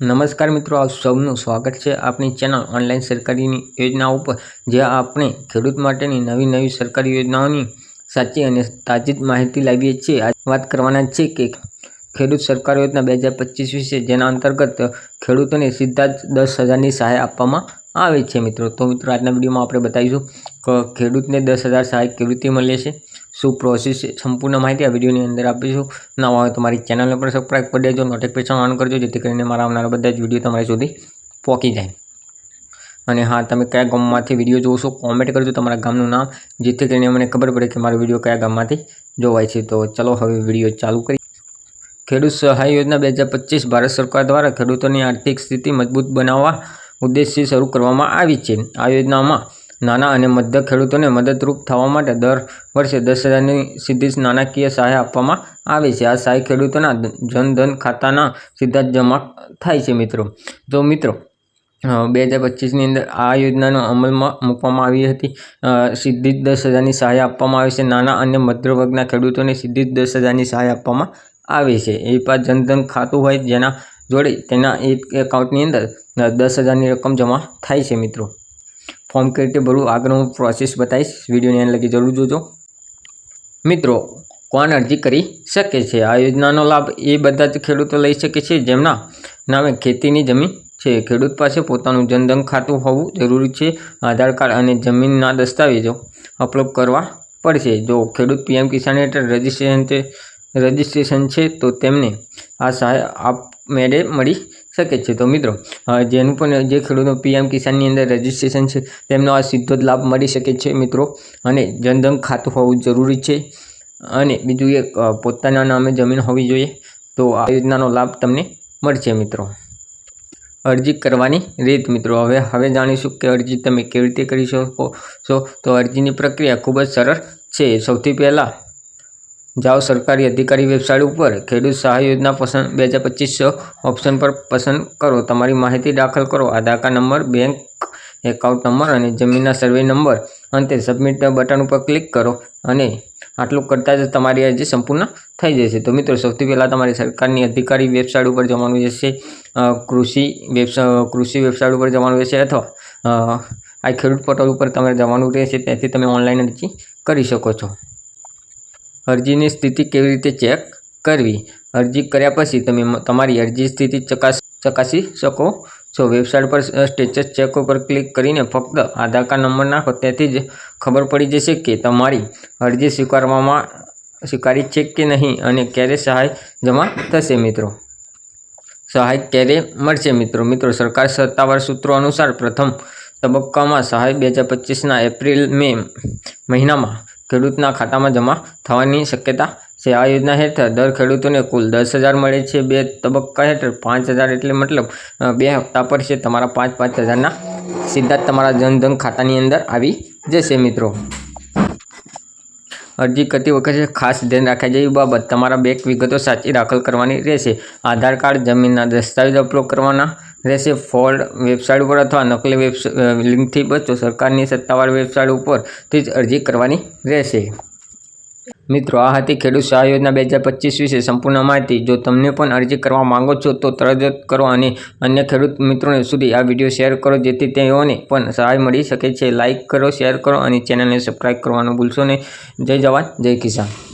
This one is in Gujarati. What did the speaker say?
નમસ્કાર મિત્રો, આપ સૌનું સ્વાગત છે આપણી ચેનલ ઓનલાઈન સરકારીની યોજનાઓ ઉપર, જ્યાં આપણે ખેડૂત માટેની નવી નવી સરકારી યોજનાઓની સાચી અને તાજી માહિતી લાવીએ છીએ. આજ વાત કરવાના છે કે ખેડૂત સરકાર યોજના બે હજાર પચીસ વિશે, જેના અંતર્ગત ખેડૂતોને સીધા જ દસ હજારની સહાય આપવામાં આવે છે મિત્રો. તો મિત્રો, આજના વિડીયોમાં આપણે બતાવીશું કે ખેડૂતને દસ હજાર સહાય કેવી રીતે મળે છે, શું પ્રોસેસ છે, સંપૂર્ણ માહિતી આ વિડીયોની અંદર આપીશું. નવા હોય તો મારી ચેનલને પણ સબસ્ક્રાઈબ કરી દેજો નોટિફિકેશન ઓન કરજો, જેથી કરીને મારા આવનારા બધા જ વીડિયો તમારી સુધી પહોંચી જાય. અને હા, તમે કયા ગામમાંથી વીડિયો જોશો કોમેન્ટ કરજો તમારા ગામનું નામ, જેથી કરીને મને ખબર પડે કે મારો વીડિયો કયા ગામમાંથી જોવાય છે. તો ચલો હવે વીડિયો ચાલુ કરી ખેડૂત સહાય યોજના બે ભારત સરકાર દ્વારા ખેડૂતોની આર્થિક સ્થિતિ મજબૂત બનાવવા ઉદ્દેશથી શરૂ કરવામાં આવી છે. આ યોજનામાં નાના અને મધ્ય ખેડૂતોને મદદરૂપ થવા માટે દર વર્ષે દસ હજારની સીધી જ નાણાકીય સહાય આપવામાં આવે છે. આ સહાય ખેડૂતોના જનધન ખાતાના સીધા જમા થાય છે મિત્રો. તો મિત્રો બે હજાર પચીસની અંદર આ યોજનાનો અમલમાં મૂકવામાં આવી હતી. સીધી જ દસ હજારની સહાય આપવામાં આવે છે. નાના અને મધ્ય વર્ગના ખેડૂતોને સીધી જ દસ હજારની સહાય આપવામાં આવે છે. એ પાસ જનધન ખાતું હોય જેના જોડે તેના એક એકાઉન્ટની અંદર દસ હજારની રકમ જમા થાય છે મિત્રો. ફોર્મ કઈ રીતે ભરવું આગળ હું પ્રોસેસ બતાવીશ. વિડીયોની એને લગી જરૂર જોજો. મિત્રો, કોણ અરજી કરી શકે છે? આ યોજનાનો લાભ એ બધા જ ખેડૂતો લઈ શકે છે, જેમના નામે ખેતીની જમીન છે. ખેડૂત પાસે પોતાનું જનધન ખાતું હોવું જરૂરી છે. આધાર કાર્ડ અને જમીનના દસ્તાવેજો અપલોડ કરવા પડશે. જો ખેડૂત પીએમ કિસાન હેઠળ રજિસ્ટ્રેશન રજિસ્ટ્રેશન છે, તો તેમને આ સહાય આપમેળે મળી શકે છે. તો મિત્રો જેનું પણ જે ખેડૂતો પીએમ કિસાનની અંદર રજિસ્ટ્રેશન છે, તેમનો આ સીધો જ લાભ મળી શકે છે મિત્રો. અને જનધન ખાતું હોવું જરૂરી છે. અને બીજું એક પોતાના નામે જમીન હોવી જોઈએ. તો આ યોજનાનો લાભ તમને મળશે મિત્રો. અરજી કરવાની રીત મિત્રો, હવે હવે જાણીશું કે અરજી તમે કેવી રીતે કરી શકો છો. તો અરજીની પ્રક્રિયા ખૂબ જ સરળ છે. સૌથી પહેલાં જાઓ સરકારી અધિકારી વેબસાઇટ ઉપર ખેડૂત સહાય યોજના પસંદ બે હજાર પચીસ ઓપ્શન પર પસંદ કરો. તમારી માહિતી દાખલ કરો. Aadhaar card number, bank account number અને જમીનના સર્વે નંબર. અંતે સબમિટ બટન ઉપર ક્લિક કરો અને આટલું કરતાં જ તમારી અરજી સંપૂર્ણ થઈ જશે. તો મિત્રો, સૌથી પહેલાં તમારી સરકારની અધિકારી વેબસાઇટ ઉપર જવાનું રહેશે. કૃષિ વેબસા કૃષિ વેબસાઇટ ઉપર જવાનું રહેશે અથવા આ ખેડૂત પોર્ટલ ઉપર તમારે જવાનું રહેશે. ત્યાંથી તમે ઓનલાઈન અરજી કરી શકો છો. અરજીની સ્થિતિ કેવી રીતે ચેક કરવી? અરજી કર્યા પછી તમે તમારી અરજી સ્થિતિ ચકાસ, ચકાસી શકો છો. વેબસાઇટ પર સ્ટેટસ ચેક ઉપર ક્લિક કરીને ફક્ત આધાર કાર્ડ નંબર નાખો. તેથી જ ખબર પડી જશે કે તમારી અરજી સ્વીકારવામાં, સ્વીકારી છે કે નહીં અને ક્યારે સહાય જમા થશે મિત્રો. સહાય ક્યારે મળશે મિત્રો? મિત્રો, સરકાર સત્તાવાર સૂત્રો અનુસાર પ્રથમ તબક્કામાં સહાય બે હજાર પચીસના એપ્રિલ, મે મહિનામાં ખેડૂતના ખાતામાં જમા થવાની શક્યતા છે. આ યોજના હેઠળ દર ખેડૂતોને કુલ દસ હજાર મળે છે. બે તબક્કા હેઠળ પાંચ હજાર એટલે મતલબ બે હપ્તા પર છે. તમારા પાંચ પાંચ હજારના સીધા જ તમારા જનધન ખાતાની અંદર આવી જશે મિત્રો. અરજી કરતી વખતે ખાસ ધ્યાન રાખવા જેવી બાબત, તમારા બેંક વિગતો સાચી દાખલ કરવાની રહેશે. આધાર કાર્ડ, જમીનના દસ્તાવેજ અપલોડ કરવાના રહેશે ફોલ્ડ વેબસાઇટ ઉપર અથવા નકલી વેબ લિંકથી બચો, સરકારની સત્તાવાર વેબસાઇટ ઉપરથી જ અરજી કરવાની રહેશે. મિત્રો, આ હતી ખેડૂત સહાય યોજના બે હજાર પચીસ વિશે સંપૂર્ણ માહિતી. જો તમને પણ અરજી કરવા માંગો છો તો તરત જ કરો અને અન્ય ખેડૂત મિત્રોને સુધી આ વીડિયો શેર કરો, જેથી તેઓને પણ સહાય મળી શકે છે. લાઇક કરો, શેર કરો અને ચેનલને સબસ્ક્રાઈબ કરવાનું ભૂલશો નહીં. જય જવાન, જય કિસાન.